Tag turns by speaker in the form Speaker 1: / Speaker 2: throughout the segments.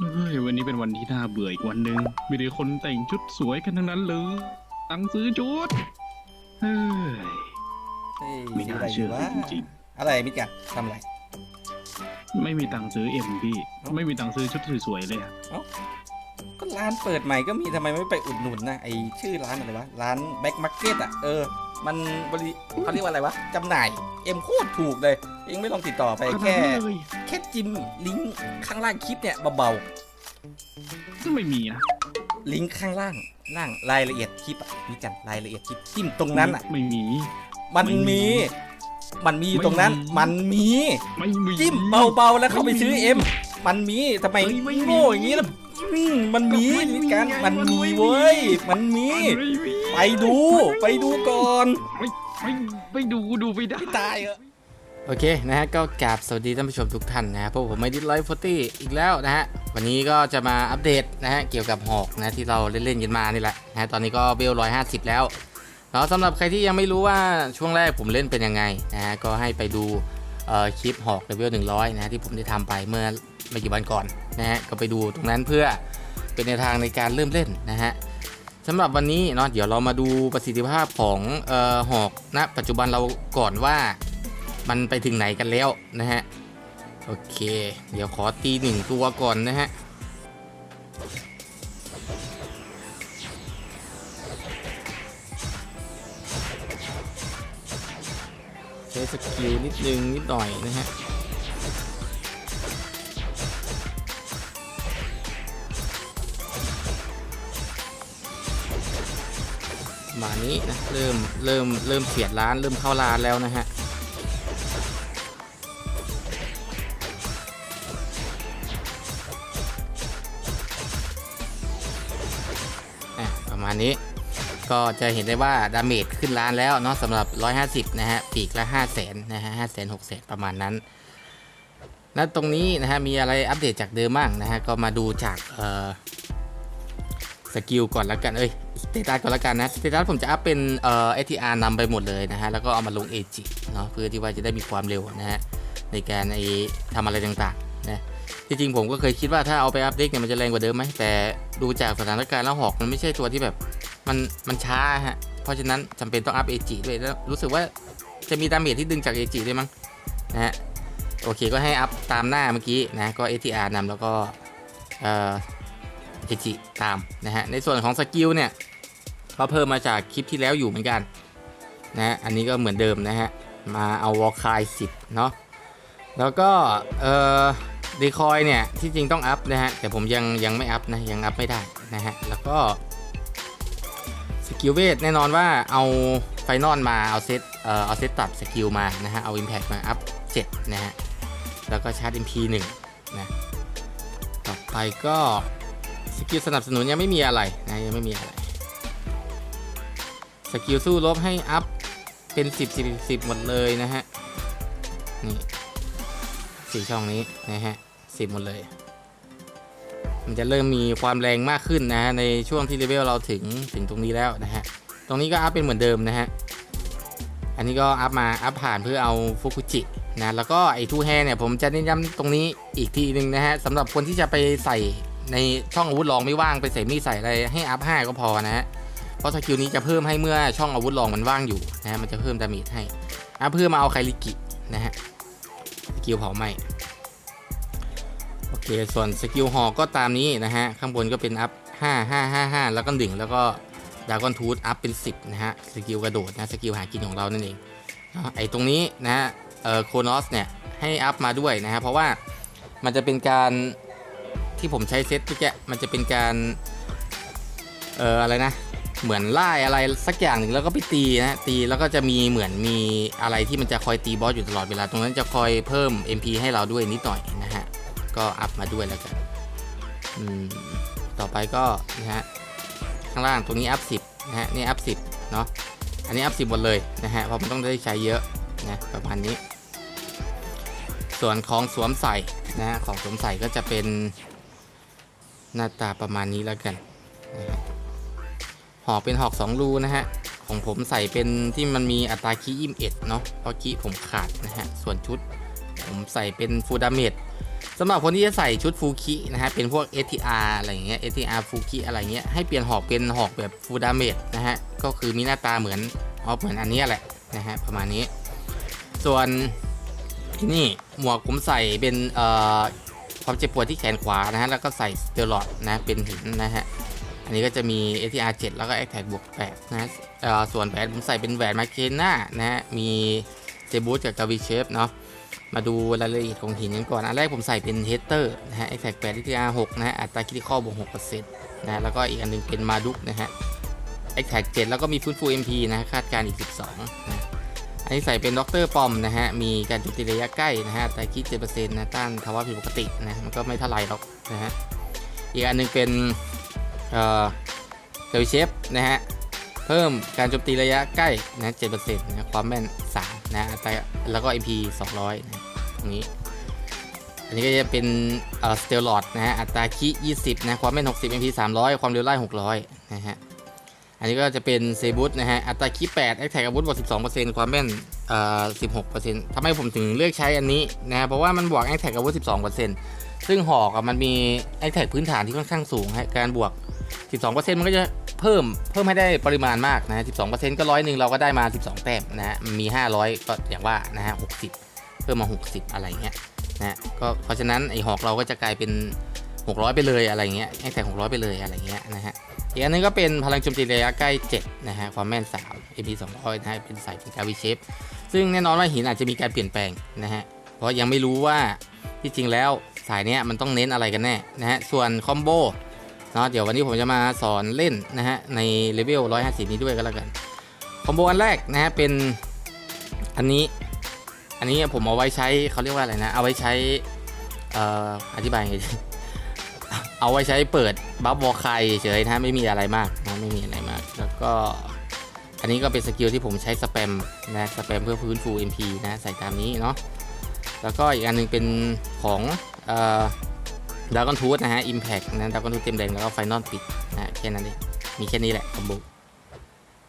Speaker 1: เฮ้ยวันนี้เป็นวันที่น่าเบื่ออีกวันหนึ่งมีแต่คนแต่งชุดสวยกันทั้งนั้นเลยตังค์ซื้อชุดเฮ้ย
Speaker 2: เฮ้ย
Speaker 1: ไม่น่าเชื่อ
Speaker 2: ซื้ะไร
Speaker 1: จริง
Speaker 2: อะไรมิกันทำอะไร
Speaker 1: ไม่มีตังค์ซื้อเอ็มพี่ไม่มีตังค์ซื้อชุดสวยๆเลยอะ
Speaker 2: ก็ร้านเปิดใหม่ก็มีทำไมไม่ไปอุดหนุนนะไอชื่อร้านอะไรวะร้านแบ็คมาร์เก็ตอะเออ มันบริเขาเรียกว่าอะไรวะจำหน่ายเอ็มโคตรถูกเลยเองไม่ลองติดต่อไป
Speaker 1: ขนาด
Speaker 2: แค่
Speaker 1: นั้นเลย
Speaker 2: แค่จิ้มลิงก์ข้างล่างคลิปเนี่ยเบา
Speaker 1: ไม่มีนะ
Speaker 2: ๆลิงก์ข้างล่างล่างรายละเอียดคลิปอะมิกันรายละเอียดคลิปจิ้มตรงนั้นอะ
Speaker 1: ไม่มี
Speaker 2: มัน
Speaker 1: ไม่มี
Speaker 2: มี มันมีอยู่ตรงนั้น
Speaker 1: ไม่มี
Speaker 2: มันมี
Speaker 1: ไม่มี
Speaker 2: จิ้มเบาๆแล้วเข้าไปซื้อเอ็มมันมีทำไม
Speaker 1: เฮ้ยไม่มี
Speaker 2: โง่อย่างนี้ล่ะอืมมันมี
Speaker 1: ไม่มี
Speaker 2: มีการ
Speaker 1: ไง
Speaker 2: มัน
Speaker 1: มัน
Speaker 2: มี
Speaker 1: ไม่มี
Speaker 2: เว้ยมันมี
Speaker 1: ไม่มี
Speaker 2: ไปดู ไปดูก่อน
Speaker 1: ไม่ไม่ไม่ดูดูไม่ได้
Speaker 2: ตายเหรอโอเคนะฮะก็กราบสวัสดีท่านผู้ชมทุกท่านนะฮะพวกผมไม่ดิสไลฟ์ฟอตี้อีกแล้วนะฮะวันนี้ก็จะมาอัปเดตนะฮะเกี่ยวกับหอกนะที่เราเล่นๆกันมานี่แหละนะฮะตอนนี้ก็เบลร้อยห้าสิบแล้วแล้วสำหรับใครที่ยังไม่รู้ว่าช่วงแรกผมเล่นเป็นยังไงนะฮะก็ให้ไปดูเอ่อคลิปหอกเลเวล100นะฮะที่ผมได้ทำไปเมื่อไม่กี่วันก่อนนะฮะก็ไปดูตรงนั้นเพื่อเป็นแนวทางในการเริ่มเล่นนะฮะ สำหรับวันนี้เนาะเดี๋ยวเรามาดูประสิทธิภาพของเอ่อหอกณปัจจุบันเราก่อนว่ามันไปถึงไหนกันแล้วนะฮะ โอเค เดี๋ยวขอตีหนึ่งตัวก่อนนะฮะใช้สกิลนิดนึงนิดหน่อยนะฮะ ประมาณนี้นะเริ่มเริ่มเริ่มเสียดร้านเริ่มเข้าร้านแล้วนะฮะประมาณนี้ก็จะเห็นได้ว่าดาเมจขึ้นร้านแล้วเนาะสำหรับ 150 นะฮะ ปีกละ 5 0 0 0 0นนะฮะ5 0 0 0 0 6 0 0 0ประมาณนั้น แล้วตรงนี้นะฮะ มีอะไรอัปเดตจากเดิมบ้างนะฮะ ก็มาดูจากเอ่อ สกิลก่อนแล้วกัน เอ้ยสเตตัสก่อนแล้วกันนะสเตตัสผมจะอัพเป็นเอ่อ ATR นำไปหมดเลยนะฮะ แล้วก็เอามาลง AG เนาะเพื่อที่ว่าจะได้มีความเร็วนะฮะ ในการไอ้ทำอะไรต่างๆนะที่จริงผมก็เคยคิดว่าถ้าเอาไปอัพเดตเนี่ยมันจะแรงกว่าเดิมไหมแต่ดูจากสถานการณ์แล้วหอกมันไม่ใช่ตัวที่แบบมันมันช้าฮะเพราะฉะนั้นจำเป็นต้องอัพ AG ด้วยแล้วรู้สึกว่าจะมีดาเมจที่ดึงจาก AG ด้วยมั้งนะฮะโอเคก็ให้อัพตามหน้าเมื่อกี้นะก็ ATR นำแล้วก็เอ่อ เอจิตามนะฮะในส่วนของสกิลเนี่ยก็เพิ่มมาจากคลิปที่แล้วอยู่เหมือนกันนะฮะอันนี้ก็เหมือนเดิมนะฮะมาเอาวอลคายสิบเนาะแล้วก็เอ่อดีคอยเนี่ยที่จริงต้องอัพนะฮะแต่ผมยังยังไม่อัพนะยังอัพไม่ได้นะฮะแล้วก็สกิลเวทแน่นอนว่าเอาไฟนอลมาเอาเซตเอ่อเอาเซตตัดสกิลมานะฮะเอาอิมแพคมาอัพ7นะฮะแล้วก็ชาร์จ MP 1นะต่อไปก็ สกิลสนับสนุนยังไม่มีอะไรนะยังไม่มีอะไร สกิลสู้รบให้อัพเป็น 10 10 10 หมดเลยนะฮะ นี่สี่ช่องนี้นะฮะสิบหมดเลย มันจะเริ่มมีความแรงมากขึ้นนะฮะในช่วงที่เลเวลเราถึงถึงตรงนี้แล้วนะฮะ ตรงนี้ก็อัพเป็นเหมือนเดิมนะฮะ อันนี้ก็อัพมาอัพผ่านเพื่อเอาฟุกุจินะแล้วก็ไอ้ทูแฮเนี่ยผมจะเน้นย้ำตรงนี้อีกทีหนึ่งนะฮะสำหรับคนที่จะไปใส่ ในช่องอาวุธรองไม่ว่างไปใส่มีดใส่อะไรให้อัพ5ก็พอนะฮะเพราะสกิลนี้จะเพิ่มให้เมื่อช่องอาวุธรองมันว่างอยู่นะฮะมันจะเพิ่มดาเมจให้อัพเพื่อมาเอาไคลิกินะฮะสกิลเผาไหมโอเคส่วนสกิลหอกก็ตามนี้นะฮะข้างบนก็เป็นอัพ5 5 5 5 แล้วก็1แล้วก็ดากอนทูธอัพเป็น 10 นะฮะ สกิลกระโดดนะ สกิลหากินของเรานั่นเอง ไอ้ตรงนี้นะฮะเอ่อโครนสเนี่ย ให้อัพมาด้วยนะฮะ เพราะว่ามันจะเป็นการ ที่ผมใช้เซตเมื่อกี้มันจะเป็นการเอ่ออะไรนะเหมือนไล่อะไรสักอย่างหนึ่งแล้วก็ไปตีนะตีแล้วก็จะมีเหมือนมีอะไรที่มันจะคอยตีบอสอยู่ตลอดเวลาตรงนั้นจะคอยเพิ่ม MP ให้เราด้วยนิดหน่อยนะฮะก็อัพมาด้วยแล้วกันอืมต่อไปก็นะฮะข้างล่างตรงนี้อัพ10นะฮะนี่อัพ10เนาะอันนี้อัพ10หมดเลยนะฮะเพราะมันต้องได้ใช้เยอะนะประมาณนี้ ส่วนของสวมใส่นะฮะของสวมใส่ก็จะเป็น หน้าตาประมาณนี้แล้วกันนะฮะหอกเป็นหอก2รูนะฮะของผมใส่เป็นที่มันมีอัตราคีอิมเอ็ดเนาะเพราะคีผมขาดนะฮะส่วนชุดผมใส่เป็นฟูดาเมจสำหรับคนที่จะใส่ชุดฟูคินะฮะเป็นพวก STR อะไรอย่างเงี้ย STR ฟูคิอะไรเงี้ยให้เปลี่ยนหอกเป็นหอกแบบฟูดาเมจนะฮะก็คือมีหน้าตาเหมือนเอาเหมือนอันนี้แหละนะฮะประมาณนี้ ส่วนที่นี่หมวกผมใส่เป็นเอ่อ ความเจ็บปวดที่แขนขวานะฮะแล้วก็ใส่สเตียรอดนะเป็นหินนะฮะอันนี้ก็จะมี STR 7 แล้วก็ a t t a c บวก8นะฮะเอ่อส่วนแหวนผมใส่เป็นแหวนมาเคนนานะฮะมีเจบูสกับกาวิเชฟเนาะมาดูรายละเอียดของหินกันก่อน อันแรกผมใส่เป็นเฮเตอร์นะฮะ a t t a c 8 TR 6นะฮะอัตราคิดข้อบวก6%นะฮะแล้วก็อีกอันหนึงเป็นมาดุกนะฮะ a t t a c 7แล้วก็มีฟื้นฟู MP นะฮะคาดการณ์อีก 12นะ อันนี้ใส่เป็นด็อกเตอร์ปอมนะฮะ มีการโจมตีระยะใกล้นะฮะอัตราคิด7%นะต้านภาวะผิดปกตินะ มันก็ไม่เท่าไหร่หรอกนะฮะ อีกอันหนึงเป็นเอ่อเกลเชฟนะฮะ เพิ่มการโจมตีระยะใกล้นะ7%นะความแม่น3นะอัตราแล้วก็ MP 200นะตรงนี้ อันนี้ก็จะเป็นเอ่อสเตลลอดนะฮะ อัตราคิ 20 นะ ความแม่น 60 MP 300 ความเร็วไล่600 นะฮะ อันนี้ก็จะเป็นเซบุสนะฮะ อัตราคิ8แอคแท็กอาวุธบวก12%ความแม่นเอ่อ16%ทำไมผมถึงเลือกใช้อันนี้นะฮะ เพราะว่ามันบวกแอคแท็กอาวุธ12%ซึ่งหอกอะมันมีแอคแท็กพื้นฐานที่ค่อนข้างสูงฮะ การบวก12%มันก็จะเพิ่มเพิ่มให้ได้ปริมาณมากนะฮะ12%ก็ร้อยหนึ่งเราก็ได้มา12แต้มนะฮะมันมี500ก็อย่างว่านะฮะ60เพิ่มมา60อะไรเงี้ยนะก็เพราะฉะนั้นไอหอกเราก็จะกลายเป็น600ไปเลยอะไรเงี้ยแอคแท็ก600ไปเลยอะไรเงี้ยนะฮะ อีกอันนึงก็เป็นพลังโจมตีระยะใกล้ 7 นะฮะ ความแม่น 3 AP 200นะฮะ เป็นสายเป็นกาวิเชฟซึ่งแน่นอนว่าหินอาจจะมีการเปลี่ยนแปลงนะฮะ เพราะยังไม่รู้ว่าที่จริงแล้วสายเนี้ยมันต้องเน้นอะไรกันแน่นะฮะ ส่วนคอมโบเนาะเดี๋ยววันนี้ผมจะมาสอนเล่นนะฮะ ในเลเวล 150 นี้ด้วยก็แล้วกัน คอมโบอันแรกนะฮะ เป็นอันนี้ อันนี้ผมเอาไว้ใช้เขาเรียกว่าอะไรนะ เอาไว้ใช้อออธิบายไง เอาไว้ใช้เปิดบัฟวอลไคเฉยนะไม่มีอะไรมากนะไม่มีอะไรมาก แล้วก็อันนี้ก็เป็นสกิลที่ผมใช้สแปมนะสแปมเพื่อพื้นฟู MP นะใส่ตามนี้เนาะแล้วก็อีกอันหนึงเป็นของดากอนทูธนะฮะอิมแพคนะดากอนทูธเต็มแดงแล้วก็ไฟนอลปิดนะแค่นั้นเองมีแค่นี้แหละคอมโบ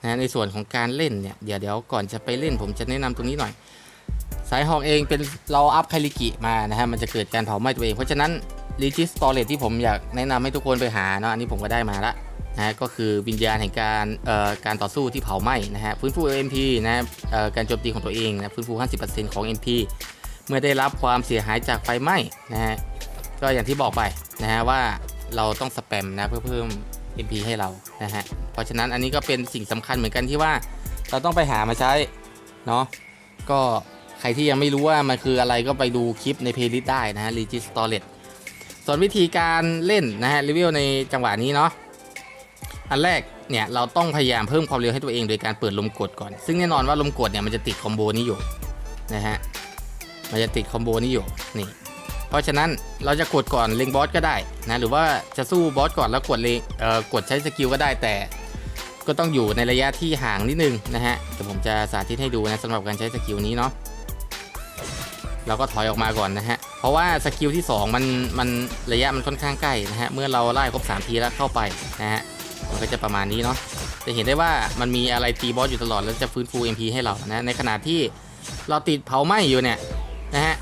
Speaker 2: นะในส่วนของการเล่นเนี่ยเดี๋ยวเดี๋ยวก่อนจะไปเล่นผมจะแนะนำตรงนี้หน่อย สายหอกเองเป็นเราอัพไคลิกิมานะฮะมันจะเกิดการเผาไหม้ตัวเอง เพราะฉะนั้น รีจิสตอเรที่ผมอยากแนะนำให้ทุกคนไปหาเนาะอันนี้ผมก็ได้มาละนะฮะก็คือวิญญาณแห่งการเอ่อการต่อสู้ที่เผาไหม้นะฮะฟื้นฟู MP นะฮะเอ่อการโจมตีของตัวเองนะฟื้นฟู 50%ของ MP เมื่อได้รับความเสียหายจากไฟไหม้นะฮะก็อย่างที่บอกไปนะฮะว่าเราต้องสแปมนะเพื่อเพิ่ม MP ให้เรานะฮะเพราะฉะนั้นอันนี้ก็เป็นสิ่งสำคัญเหมือนกันที่ว่าเราต้องไปหามาใช้เนาะก็ใครที่ยังไม่รู้ว่ามันคืออะไรก็ไปดูคลิปในเพลย์ลิสต์ได้นะฮะ Regis t o r e ส่วนวิธีการเล่นนะฮะรีวิวในจังหวะนี้เนาะอันแรกเนี่ยเราต้องพยายามเพิ่มความเร็วให้ตัวเองโดยการเปิดลมกดก่อน ซึ่งแน่นอนว่าลมกดเนี่ยมันจะติดคอมโบนี้อยู่นะฮะมันจะติดคอมโบนี้อยู่นี่เพราะฉะนั้นเราจะกดก่อนเล็งบอสก็ได้นะหรือว่าจะสู้บอสก่อนแล้วกดเลงเอ่อกดใช้สกิลก็ได้แต่ ก็ต้องอยู่ในระยะที่ห่างนิดนึงนะฮะแต่ผมจะสาธิตให้ดูนะสำหรับการใช้สกิลนี้เนาะเราก็ถอยออกมาก่อนนะฮะ เพราะว่าสกิลที่ 2 มันมันระยะมันค่อนข้างใกล้นะฮะ เมื่อเราไล่ครบ 3 ทีแล้วเข้าไปนะฮะ มันก็จะประมาณนี้เนาะ จะเห็นได้ว่ามันมีอะไรตีบอสอยู่ตลอดแล้วจะฟื้นฟู MP ให้เรานะ ในขณะที่เราติดเผาไหม้อยู่เนี่ยนะฮะ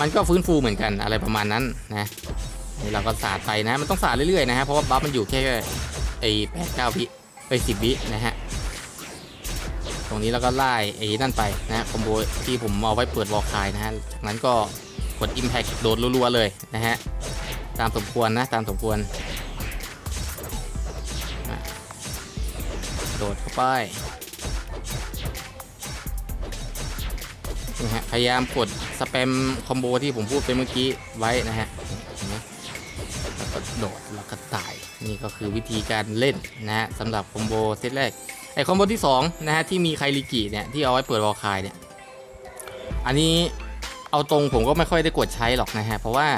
Speaker 2: มันก็ฟื้นฟูเหมือนกันอะไรประมาณนั้นนะนี่เราก็สาดไปนะ มันต้องสาดเรื่อยๆนะฮะ เพราะว่าบัฟมันอยู่แค่ไอ้แปดเก้าวิไปสิบวินะฮะ ตรงนี้เราก็ไล่ไอ้นั่นไปนะคอมโบที่ผมเอาไว้เปิดวอลคายนะฮะ จากนั้นก็ กด Impact โดดรัวๆเลยนะฮะ ตามสมควรนะ ตามสมควร โดดเข้าไปนะฮะพยายามกดสแปมคอมโบที่ผมพูดไปเมื่อกี้ไว้นะฮะแล้วก็โดดแล้วก็ตาย นี่ก็คือวิธีการเล่นนะฮะสำหรับคอมโบเซตแรก ไอคอมโบที่2นะฮะที่มีไคลิกิเนี่ยที่เอาไว้เปิดวอลคายเนี่ย อันนี้ เอาตรงผมก็ไม่ค่อยได้กดใช้หรอกนะฮะ เพราะว่า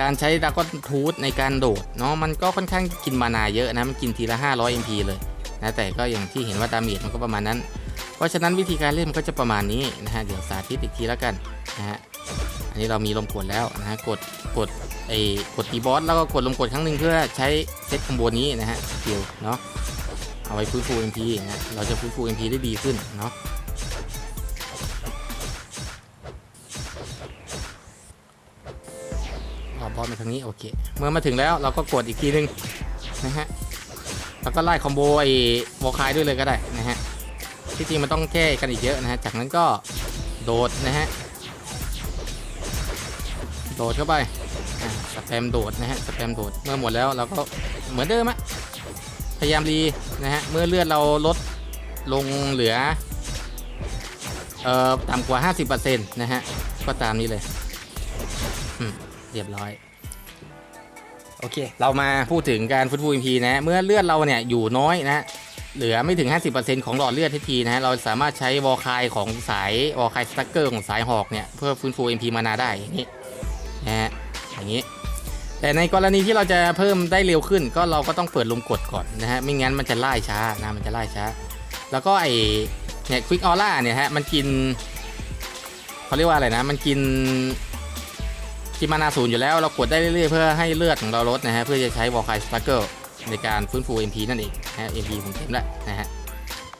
Speaker 2: การใช้ดากอนทูธในการโดดเนาะมันก็ค่อนข้างกินมานาเยอะนะ มันกินทีละ 500 MP เลยนะแต่ก็อย่างที่เห็นว่าดาเมจมันก็ประมาณนั้น เพราะฉะนั้นวิธีการเล่นมันก็จะประมาณนี้นะฮะ เดี๋ยวสาธิตอีกทีแล้วกันนะฮะ อันนี้เรามีลมกดแล้วนะฮะ กดกดไอ้กดตีบอสแล้วก็กดลมกดครั้งหนึ่งเพื่อใช้เซตคอมโบนี้นะฮะสกิลเนาะเอาไว้ฟื้นฟู MP นะเราจะฟื้นฟู MP ได้ดีขึ้นเนาะ บอสมาทางนี้โอเค เมื่อมาถึงแล้วเราก็กดอีกทีนึงนะฮะแล้วก็ไล่คอมโบไอ้วอลคายด้วยเลยก็ได้นะฮะที่จริงมันต้องแก้กันอีกเยอะนะฮะจากนั้นก็โดดนะฮะโดดเข้าไปอะสแปมโดดนะฮะสแปมโดดเมื่อหมดแล้วเราก็เหมือนเดิมอะพยายามรีนะฮะเมื่อเลือดเราลดลงเหลือเอ่อต่ำกว่า 50%นะฮะก็ตามนี้เลยอืม เรียบร้อย โอเค เรามาพูดถึงการฟื้นฟู MP นะ เมื่อเลือดเราเนี่ยอยู่น้อยนะ เหลือไม่ถึง 50%ของหลอดเลือดทันทีนะ เราสามารถใช้วอลคายของสายวอลคายสตั๊กเกอร์ของสายหอกเนี่ยเพื่อฟื้นฟู MP มานาได้อย่างนี้นะฮะอย่างนี้แต่ในกรณีที่เราจะเพิ่มได้เร็วขึ้น ก็เราก็ต้องเปิดลมกดก่อนนะฮะไม่งั้นมันจะไล่ช้านะมันจะไล่ช้า แล้วก็ไอเนี่ยควิกออร่าเนี่ยฮะมันกินเขาเรียกว่าอะไรนะ มันกิน กินมานาศูนย์อยู่แล้วเรากดได้เรื่อยๆเพื่อให้เลือดของเราลดนะฮะเพื่อจะใช้วอลคายสปาร์เกิลในการฟื้นฟู MP นั่นเองนะฮะ MP ผมเต็มแล้วนะฮะ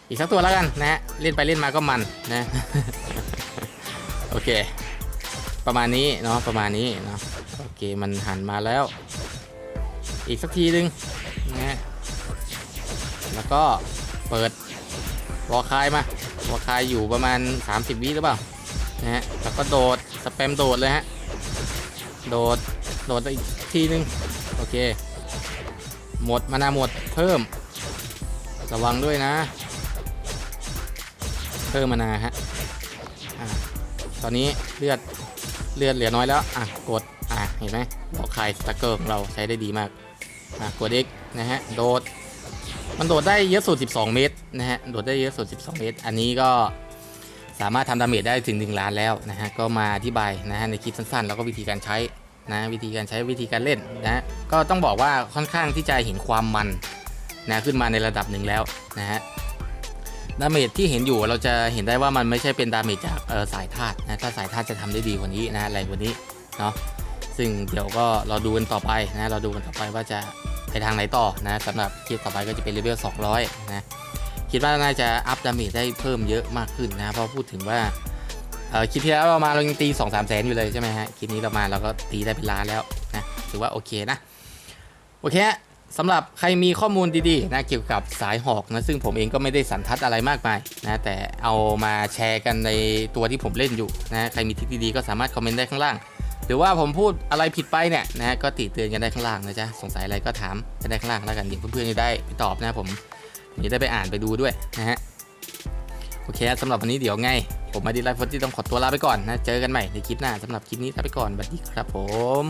Speaker 2: อีกสักตัวแล้วกันนะฮะเล่นไปเล่นมาก็มันนะโอเค ประมาณนี้เนาะประมาณนี้เนาะโอเคมันหันมาแล้ว อีกสักทีนึงนะฮะแล้วก็เปิดวอลคายมาวอลคายอยู่ประมาณ 30 วิหรือเปล่านะฮะแล้วก็โดดสแปมโดดเลยฮะ โดด โดดไปอีกทีนึง โอเค หมด มานาหมด เพิ่ม ระวังด้วยนะ เพิ่มมานาฮะอะตอนนี้เลือด เลือดเหลือน้อยแล้ว อะ กด อะ เห็นไหมบอกคายสตักเกอร์ของเราใช้ได้ดีมาก อะ กด X นะฮะ โดด มันโดดได้เยอะสุด 12 เมตรนะฮะ โดดได้เยอะสุด 12 เมตร อันนี้ก็สามารถทำดาเมจได้ถึง 1 ล้านแล้วนะฮะ ก็มาอธิบายนะฮะในคลิปสั้นๆ แล้วก็วิธีการใช้ นะวิธีการใช้วิธีการเล่นนะก็ต้องบอกว่าค่อนข้างที่จะเห็นความมันนะขึ้นมาในระดับหนึ่งแล้วนะฮะดาเมจที่เห็นอยู่เราจะเห็นได้ว่ามันไม่ใช่เป็นดาเมจจากสายธาตุนะถ้าสายธาตุจะทำได้ดีกว่านี้นะแรงกว่านี้เนาะซึ่งเดี๋ยวก็เราดูกันต่อไปนะเราดูกันต่อไปว่าจะไปทางไหนต่อนะสำหรับคลิปต่อไปก็จะเป็นเลเวล200นะคิดว่าน่าจะอัพดาเมจได้เพิ่มเยอะมากขึ้นนะเพราะพูดถึงว่า เออคลิปที่แล้วเรามาเรายังตี2 3แสนอยู่เลยใช่ไหมฮะคลิปนี้เรามาเราก็ตีได้เป็นล้านแล้วนะถือว่าโอเคนะโอเคสำหรับใครมีข้อมูลดีๆนะเกี่ยวกับสายหอกนะซึ่งผมเองก็ไม่ได้สันทัดอะไรมากมายนะแต่เอามาแชร์กันในตัวที่ผมเล่นอยู่นะใครมีทริคดีๆก็สามารถคอมเมนต์ได้ข้างล่าง หรือว่าผมพูดอะไรผิดไปเนี่ยนะก็ติเตือนกันได้ข้างล่างนะจ๊ะสงสัยอะไรก็ถามกันได้ข้างล่างแล้วกันเดี๋ยวเพื่อนๆจะได้ไปตอบนะผมผมจะได้ไปอ่านไปดูด้วยนะฮะ โอเคสำหรับวันนี้เดี๋ยวไง ผมมาดีไลฟ์ฟอร์ที่ต้องขอตัวลาไปก่อนนะ เจอกันใหม่ในคลิปหน้าสำหรับคลิปนี้ลาไปก่อนสวัสดีครับผม